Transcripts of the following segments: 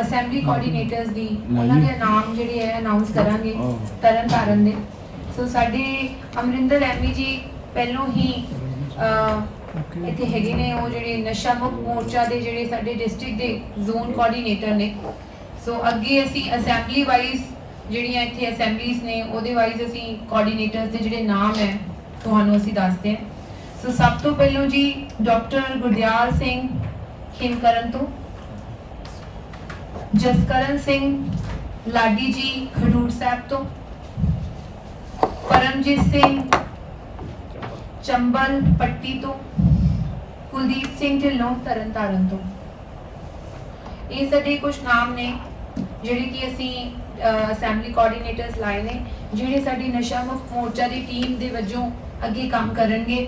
Assembly coordinators ਦੀ ਉਹਨਾਂ ਦੇ ਨਾਮ ਜਿਹੜੇ ਹੈ ਅਨਾਉਂਸ ਕਰਾਂਗੇ ਤਰਨ ਤਾਰਨ ਦੇ। ਸੋ ਸਾਡੇ ਅਮਰਿੰਦਰ ਐਮੀ ਜੀ ਪਹਿਲੋਂ ਹੀ ਇੱਥੇ ਹੈਗੇ ਨੇ ਉਹ ਜਿਹੜੇ ਨਸ਼ਾ ਮੁਕਤ ਮੋਰਚਾ ਦੇ ਜਿਹੜੇ ਸਾਡੇ ਡਿਸਟ੍ਰਿਕਟ ਦੇ ਜ਼ੋਨ ਕੋਆਰਡੀਨੇਟਰ ਨੇ। ਸੋ ਅੱਗੇ ਅਸੀਂ ਅਸੈਂਬਲੀ ਵਾਈਜ਼ ਜਿਹੜੀਆਂ ਇੱਥੇ ਅਸੈਂਬਲੀਜ਼ ਨੇ ਉਹਦੇ ਵਾਈਜ਼ ਅਸੀਂ ਕੋਆਰਡੀਨੇਟਰਸ ਦੇ ਜਿਹੜੇ ਨਾਮ ਹੈ ਤੁਹਾਨੂੰ ਅਸੀਂ ਦੱਸਦੇ ਹਾਂ ਸੋ ਸਭ ਤੋਂ ਪਹਿਲਾਂ ਜੀ ਡਾਕਟਰ ਗੁਰਦਿਆਲ ਸਿੰਘ ਖਿਮਕਰਨ ਤੋਂ। ਜਸਕਰਨ ਸਿੰਘ ਲਾਡੀ ਜੀ ਖਡੂਰ ਸਾਹਿਬ ਤੋਂ, ਪਰਮਜੀਤ ਸਿੰਘ ਚੰਬਲ ਪੱਟੀ ਤੋਂ, ਕੁਲਦੀਪ ਸਿੰਘ ਢਿੱਲੋਂ ਤਰਨਤਾਰਨ ਤੋਂ। ਇਹ ਸਾਡੇ ਕੁਝ ਨਾਮ ਨੇ, ਜਿਹੜੇ ਕਿ ਅਸੀਂ ਅਸੈਂਬਲੀ ਕੋਆਰਡੀਨੇਟਰਸ ਲਾਏ ਨੇ, ਜਿਹੜੇ ਸਾਡੀ ਨਸ਼ਾ ਮੁਕਤ ਮੋਰਚਾ ਦੀ ਟੀਮ ਦੇ ਵਜੋਂ ਅੱਗੇ ਕੰਮ ਕਰਨਗੇ।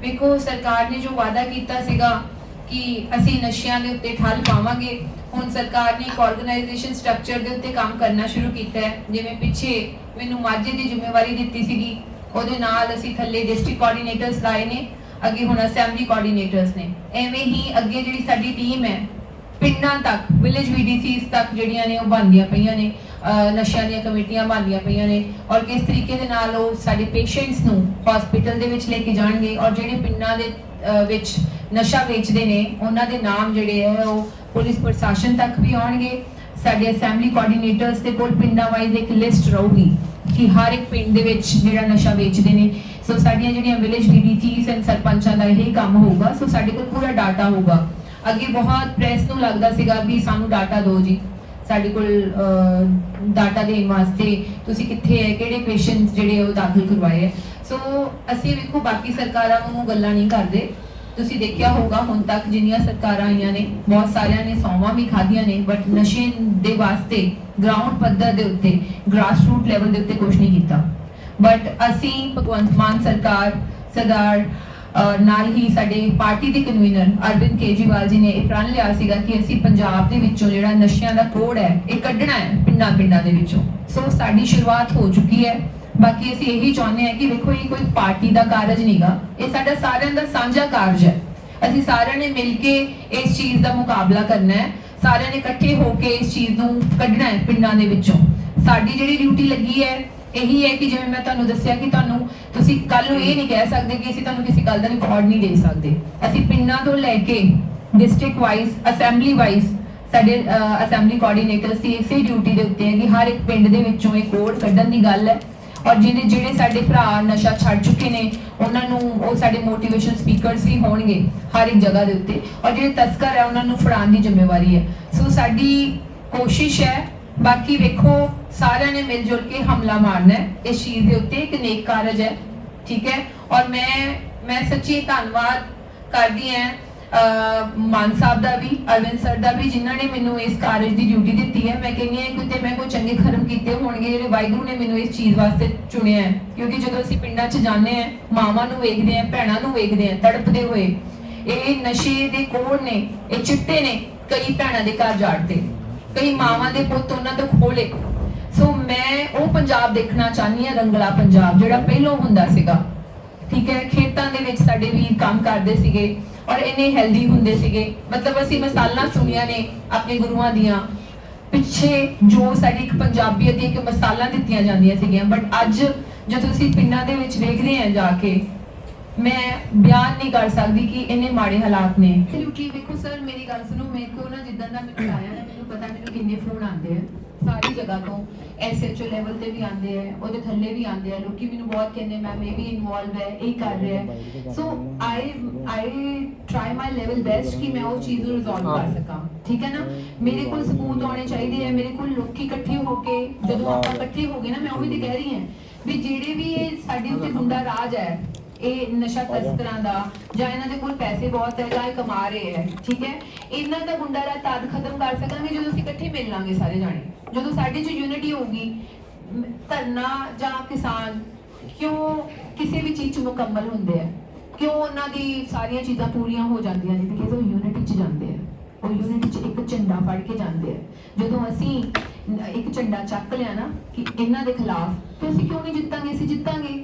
ਵੇਖੋ, ਸਰਕਾਰ ਨੇ ਜੋ ਵਾਅਦਾ ਕੀਤਾ ਸੀਗਾ ਕਿ ਅਸੀਂ ਨਸ਼ਿਆਂ ਦੇ ਉੱਤੇ ਠੱਲ ਪਾਵਾਂਗੇ। ਹੁਣ ਸਰਕਾਰ ਨੇ ਇੱਕ ਆਰਗੇਨਾਈਜੇਸ਼ਨ ਸਟਰਕਚਰ ਦੇ ਉੱਤੇ ਕੰਮ ਕਰਨਾ ਸ਼ੁਰੂ ਕੀਤਾ ਹੈ। ਜਿਵੇਂ ਪਿੱਛੇ ਮੈਨੂੰ ਮਾਝੇ ਦੀ ਜ਼ਿੰਮੇਵਾਰੀ ਦਿੱਤੀ ਸੀਗੀ। ਉਹਦੇ ਨਾਲ ਅਸੀਂ ਥੱਲੇ ਡਿਸਟ੍ਰਿਕਟ ਕੋਆਰਡੀਨੇਟਰਸ ਲਾਏ ਨੇ। ਅੱਗੇ ਹੁਣ ਅਸੈਂਬਲੀ ਕੋਆਰਡੀਨੇਟਰਸ ਨੇ। ਐਵੇਂ ਹੀ ਅੱਗੇ ਜਿਹੜੀ ਸਾਡੀ ਟੀਮ ਹੈ, ਪਿੰਡਾਂ ਤੱਕ ਵਿਲੇਜ ਵੀਡੀਸੀਸ ਤੱਕ ਜਿਹੜੀਆਂ ਨੇ ਉਹ ਬਣਦੀਆਂ ਪਈਆਂ ਨੇ। ਨਸ਼ਿਆਂ ਦੀਆਂ ਕਮੇਟੀਆਂ ਬਣਦੀਆਂ ਪਈਆਂ ਨੇ। ਔਰ ਕਿਸ ਤਰੀਕੇ ਦੇ ਨਾਲ ਉਹ ਸਾਡੇ ਪੇਸ਼ੈਂਟਸ ਨੂੰ ਹਸਪੀਟਲ ਦੇ ਵਿੱਚ ਲੈ ਕੇ ਜਾਣਗੇ। ਔਰ ਜਿਹੜੇ ਪਿੰਡਾਂ ਦੇ ਵਿੱਚ ਨਸ਼ਾ ਵੇਚਦੇ ਨੇ, ਉਹਨਾਂ ਦੇ ਨਾਮ ਜਿਹੜੇ ਹੈ ਉਹ ਪੁਲਿਸ ਪ੍ਰਸ਼ਾਸਨ ਤੱਕ ਵੀ ਆਉਣਗੇ। ਸਾਡੇ ਅਸੈਂਬਲੀ ਕੋਆਰਡੀਨੇਟਰਸ ਦੇ ਕੋਲ ਪਿੰਡਾਂ ਵਾਈਜ਼ ਇੱਕ ਲਿਸਟ ਰਹੂਗੀ ਕਿ ਹਰ ਇੱਕ ਪਿੰਡ ਦੇ ਵਿੱਚ ਜਿਹੜਾ ਨਸ਼ਾ ਵੇਚਦੇ ਨੇ। ਸੋ ਸਾਡੀਆਂ ਜਿਹੜੀਆਂ ਵਿਲੇਜ ਵੀਡੀਸੀਸ ਐਂਡ ਸਰਪੰਚਾਂ ਦਾ ਇਹ ਕੰਮ ਹੋਊਗਾ। ਸੋ ਸਾਡੇ ਕੋਲ ਪੂਰਾ ਡਾਟਾ ਹੋਊਗਾ। ਅੱਗੇ ਬਹੁਤ ਪ੍ਰੈਸ ਨੂੰ ਲੱਗਦਾ ਸੀਗਾ ਵੀ ਸਾਨੂੰ ਡਾਟਾ ਦਿਓ ਜੀ। ਸਾਡੇ ਕੋਲ ਡਾਟਾ ਦੇਣ ਵਾਸਤੇ ਤੁਸੀਂ ਕਿੱਥੇ ਹੈ, ਕਿਹੜੇ ਪੇਸ਼ੈਂਟਸ ਜਿਹੜੇ ਉਹ ਦਾਖਲ ਕਰਵਾਏ ਹੈ। ਸੋ ਅਸੀਂ ਵੇਖੋ, ਬਾਕੀ ਸਰਕਾਰਾਂ ਨੂੰ ਗੱਲਾਂ ਨਹੀਂ ਕਰਦੇ। ਤੁਸੀਂ ਦੇਖਿਆ ਹੋਊਗਾ, ਹੁਣ ਤੱਕ ਜਿੰਨੀਆਂ ਸਰਕਾਰਾਂ ਆਈਆਂ ਨੇ, ਬਹੁਤ ਸਾਰਿਆਂ ਨੇ ਸੌਵਾਂ ਵੀ ਖਾਧੀਆਂ ਨੇ ਬਟ ਨਸ਼ੇ ਦੇ ਵਾਸਤੇ ਗਰਾਊਂਡ ਪੱਧਰ ਦੇ ਉੱਤੇ ਗ੍ਰਾਸ ਲੈਵਲ ਦੇ ਉੱਤੇ ਕੁਝ ਨਹੀਂ ਕੀਤਾ। ਬਟ ਅਸੀਂ ਭਗਵੰਤ ਮਾਨ ਸਰਕਾਰ, ਸਰਦਾਰ ਨਾਲ ਹੀ ਸਾਡੇ ਪਾਰਟੀ ਦੇ ਕਨਵੀਨਰ ਅਰਵਿੰਦ ਕੇਜਰੀਵਾਲ ਜੀ ਨੇ ਇਹ ਪ੍ਰਣ ਲਿਆ ਸੀਗਾ ਕਿ ਅਸੀਂ ਪੰਜਾਬ ਦੇ ਵਿੱਚੋਂ ਜਿਹੜਾ ਨਸ਼ਿਆਂ ਦਾ ਕੋੜ ਹੈ, ਇਹ ਕੱਢਣਾ ਹੈ ਪਿੰਡਾਂ ਪਿੰਡਾਂ ਦੇ ਵਿੱਚੋਂ। ਸੋ ਸਾਡੀ ਸ਼ੁਰੂਆਤ ਹੋ ਚੁੱਕੀ ਹੈ। ਬਾਕੀ ਅਸੀਂ ਇਹੀ ਚਾਹੁੰਦੇ ਹਾਂ ਕਿ ਵੇਖੋ, ਇਹ ਕੋਈ ਪਾਰਟੀ ਦਾ ਕਾਰਜ ਨਹੀਂਗਾ ਇਹ ਸਾਡਾ ਸਾਰਿਆਂ ਦਾ ਸਾਂਝਾ ਕਾਰਜ ਹੈ। ਅਸੀਂ ਸਾਰਿਆਂ ਨੇ ਮਿਲ ਕੇ ਇਸ ਚੀਜ਼ ਦਾ ਮੁਕਾਬਲਾ ਕਰਨਾ ਹੈ। ਸਾਰਿਆਂ ਨੇ ਇਕੱਠੇ ਹੋ ਕੇ ਇਸ ਚੀਜ਼ ਨੂੰ ਕੱਢਣਾ ਹੈ ਪਿੰਡਾਂ ਦੇ ਵਿੱਚੋਂ। ਸਾਡੀ ਜਿਹੜੀ ਡਿਊਟੀ ਲੱਗੀ ਹੈ, ਇਹੀ ਹੈ ਕਿ ਜਿਵੇਂ ਮੈਂ ਤੁਹਾਨੂੰ ਦੱਸਿਆ ਕਿ ਤੁਹਾਨੂੰ ਤੁਸੀਂ ਕੱਲ ਨੂੰ ਇਹ ਨਹੀਂ ਕਹਿ ਸਕਦੇ ਕਿ ਅਸੀਂ ਤੁਹਾਨੂੰ ਕਿਸੇ ਗੱਲ ਦਾ ਰਿਕਾਰਡ ਨਹੀਂ ਦੇ ਸਕਦੇ। ਅਸੀਂ ਪਿੰਡਾਂ ਤੋਂ ਲੈ ਕੇ ਡਿਸਟ੍ਰਿਕਟ ਵਾਈਜ਼ ਅਸੈਂਬਲੀ ਵਾਈਜ਼ ਸਾਡੇ ਅਸੈਂਬਲੀ ਕੋਆਰਡੀਨੇਟਰਸ ਦੀ ਇਸੇ ਡਿਊਟੀ ਦੇ ਉੱਤੇ ਹੈ ਕਿ ਹਰ ਇੱਕ ਪਿੰਡ ਦੇ ਵਿੱਚੋਂ ਇਹ ਕੋਡ ਕੱਢਣ ਦੀ ਗੱਲ ਹੈ। ਔਰ ਜਿਹੜੇ ਜਿਹੜੇ ਸਾਡੇ ਭਰਾ ਨਸ਼ਾ ਛੱਡ ਚੁੱਕੇ ਨੇ, ਉਹਨਾਂ ਨੂੰ ਉਹ ਸਾਡੇ ਮੋਟੀਵੇਸ਼ਨ ਸਪੀਕਰਸ ਵੀ ਹੋਣਗੇ ਹਰ ਇੱਕ ਜਗ੍ਹਾ ਦੇ ਉੱਤੇ। ਔਰ ਜਿਹੜੇ ਤਸਕਰ ਹੈ, ਉਹਨਾਂ ਨੂੰ ਫੜਾਉਣ ਦੀ ਜ਼ਿੰਮੇਵਾਰੀ ਹੈ। ਸੋ ਸਾਡੀ ਕੋਸ਼ਿਸ਼ ਹੈ, ਬਾਕੀ ਵੇਖੋ, ਸਾਰਿਆਂ ਨੇ ਮਿਲ ਜੁਲ ਕੇ ਹਮਲਾ ਮਾਰਨਾ ਹੈ। ਇਸ ਚੀਜ਼ ਦੇ ਉੱਤੇ ਇੱਕ ਨੇਕ ਕਾਰਜ ਹੈ, ਠੀਕ ਹੈ? ਔਰ ਮੈਂ ਮੈਂ ਸੱਚੀ ਧੰਨਵਾਦ ਕਰਦੀ ਹਾਂ ਮਾਨ ਸਾਹਿਬ ਦਾ ਵੀ, ਅਰਵਿੰਦ ਸਰ ਦਾ ਵੀ, ਜਿਨ੍ਹਾਂ ਨੇ ਮੈਨੂੰ ਇਸ ਕਾਰਜ ਦੀ ਡਿਊਟੀ ਦਿੱਤੀ ਹੈ। ਮੈਂ ਕਹਿੰਦੀ ਹਾਂ ਕਿ ਮੈਂ ਕੋਈ ਚੰਗੇ ਕਰਮ ਕੀਤੇ ਹੋਣਗੇ, ਜਿਹੜੇ ਵਾਹਿਗੁਰੂ ਨੇ ਮੈਨੂੰ ਇਸ ਚੀਜ਼ ਵਾਸਤੇ ਚੁਣਿਆ ਹੈ। ਕਿਉਂਕਿ ਜਦੋਂ ਅਸੀਂ ਪਿੰਡਾਂ 'ਚ ਜਾਂਦੇ ਹਾਂ, ਮਾਵਾਂ ਨੂੰ ਵੇਖਦੇ ਆ ਭੈਣਾਂ ਨੂੰ ਵੇਖਦੇ ਆ ਤੜਪਦੇ ਹੋਏ, ਇਹ ਨਸ਼ੇ ਦੇ ਕੋੜ ਨੇ, ਇਹ ਚਿੱਟੇ ਨੇ ਕਈ ਭੈਣਾਂ ਦੇ ਘਰ ਜਾੜਦੇ। ਕਈ ਮਾਵਾਂ ਦੇ ਪੁੱਤ ਉਹਨਾਂ ਤੋਂ ਖੋਲੇ। ਸੋ ਮੈਂ ਉਹ ਪੰਜਾਬ ਦੇਖਣਾ ਚਾਹਨੀ ਆ ਰੰਗਲਾ ਪੰਜਾਬ, ਜਿਹੜਾ ਪਹਿਲੋਂ ਹੁੰਦਾ ਸੀਗਾ। ਠੀਕ ਹੈ, ਖੇਤਾਂ ਦੇ ਵਿੱਚ ਸਾਡੇ ਵੀਰ ਕੰਮ ਕਰਦੇ ਸੀਗੇ ਔਰ ਇੰਨੇ ਹੈਲਦੀ ਹੁੰਦੇ ਸੀਗੇ। ਮਤਲਬ ਅਸੀਂ ਮਸਾਲਾਂ ਸੁਣੀਆਂ ਨੇ ਆਪਣੇ ਗੁਰੂਆਂ ਦੀਆਂ। ਪਿੱਛੇ ਜੋ ਸਾਡੀ ਇੱਕ ਪੰਜਾਬੀਅਤ ਦੀ ਇੱਕ ਮਸਾਲਾ ਦਿੱਤੀਆਂ ਜਾਂਦੀਆਂ ਸੀਗੀਆਂ। ਬਟ ਅੱਜ ਜਦੋਂ ਅਸੀਂ ਪਿੰਡਾਂ ਦੇ ਵਿੱਚ ਵੇਖਦੇ ਹਾਂ ਜਾ ਕੇ, ਮੈਂ ਬਿਆਨ ਨਹੀਂ ਕਰ ਸਕਦੀ ਕਿ ਇੰਨੇ ਮਾੜੇ ਹਾਲਾਤ ਨੇ। ਕਿਉਂਕਿ ਵੇਖੋ ਸਰ ਮੇਰੀ ਗੱਲ ਸੁਣੋ, ਮੇਰੇ ਕੋਲ ਨਾ ਜਿੱਦਾਂ ਦਾ ਮੈਨੂੰ ਆਇਆ ਨਾ ਮੈਨੂੰ ਪਤਾ ਮੈਨੂੰ ਕਿੰਨੇ ਫੋਨ ਆਉਂਦੇ ਆ। ਸਾਰੀ ਜਗ੍ਹਾ ਤੋਂ ਐਸਐਚਓ ਲੈਵਲ ਤੇ ਵੀ ਆਉਂਦੇ ਆ ਉਹਦੇ ਥੱਲੇ ਵੀ ਆਉਂਦੇ ਆ। ਲੋਕੀ ਮੈਨੂੰ ਬਹੁਤ ਕਹਿੰਦੇ ਮੈਮ ਇਹ ਵੀ ਇਨਵੋਲਵ ਹੈ ਇਹ ਕਰ ਰਿਹਾ ਹੈ। So I I try my level best ਕਿ ਮੈਂ ਉਹ ਚੀਜ਼ ਨੂੰ ਰਿਜ਼ੋਲਵ ਕਰ ਸਕਾਂ। ਠੀਕ ਹੈ ਨਾ? ਮੇਰੇ ਕੋਲ ਸਬੂਤ ਆਉਣੇ ਚਾਹੀਦੇ ਆ ਮੇਰੇ ਕੋਲ ਲੋਕੀ ਇਕੱਠੇ ਹੋ ਕੇ ਜਦੋਂ ਆਪਾਂ ਇਕੱਠੇ ਹੋ ਗਏ ਨਾ ਮੈਂ ਉਹ ਵੀ ਤੇ ਕਹਿ ਰਹੀ ਹਾਂ ਵੀ ਜਿਹੜੇ ਵੀ ਇਹ ਸਾਡੇ ਉੱਤੇ ਗੁੰਡਾ ਰਾਜ ਹੈ ਇਹ ਨਸ਼ਾ ਤਸਕਰਾਂ ਦਾ ਜਾਂ ਇਹਨਾਂ ਦੇ ਕੋਲ ਪੈਸੇ ਬਹੁਤ ਹੈ ਜਾਂ ਇਹ ਕਮਾ ਰਹੇ ਹੈ ਠੀਕ ਹੈ? ਇਹਨਾਂ ਦਾ ਗੁੰਡਾ ਰਾਜ ਤਦ ਖਤਮ ਕਰ ਸਕਾਂਗੇ ਜਦੋਂ ਅਸੀਂ ਇਕੱਠੇ ਮਿਲ ਲਾਂਗੇ ਸਾਰੇ ਜਾਣੇ। ਜਦੋਂ ਸਾਡੇ 'ਚ ਯੂਨਿਟੀ ਹੋਊਗੀ ਧਰਨਾ ਜਾਂ ਕਿਸਾਨ ਕਿਉਂ ਕਿਸੇ ਵੀ ਚੀਜ਼ 'ਚ ਮੁਕੰਮਲ ਹੁੰਦੇ ਆ? ਕਿਉਂ ਉਹਨਾਂ ਦੀ ਸਾਰੀਆਂ ਚੀਜ਼ਾਂ ਪੂਰੀਆਂ ਹੋ ਜਾਂਦੀਆਂ ਨੇ? ਬਿਕਾਜ਼ ਉਹ ਯੂਨਿਟੀ 'ਚ ਜਾਂਦੇ ਆ। ਉਹ ਯੂਨਿਟੀ 'ਚ ਇੱਕ ਝੰਡਾ ਫੜ ਕੇ ਜਾਂਦੇ ਆ। ਜਦੋਂ ਅਸੀਂ ਇੱਕ ਝੰਡਾ ਚੱਕ ਲਿਆ ਨਾ ਕਿ ਇਹਨਾਂ ਦੇ ਖਿਲਾਫ ਤੇ ਅਸੀਂ ਕਿਉਂ ਨਹੀਂ ਜਿੱਤਾਂਗੇ? ਅਸੀਂ ਜਿੱਤਾਂਗੇ।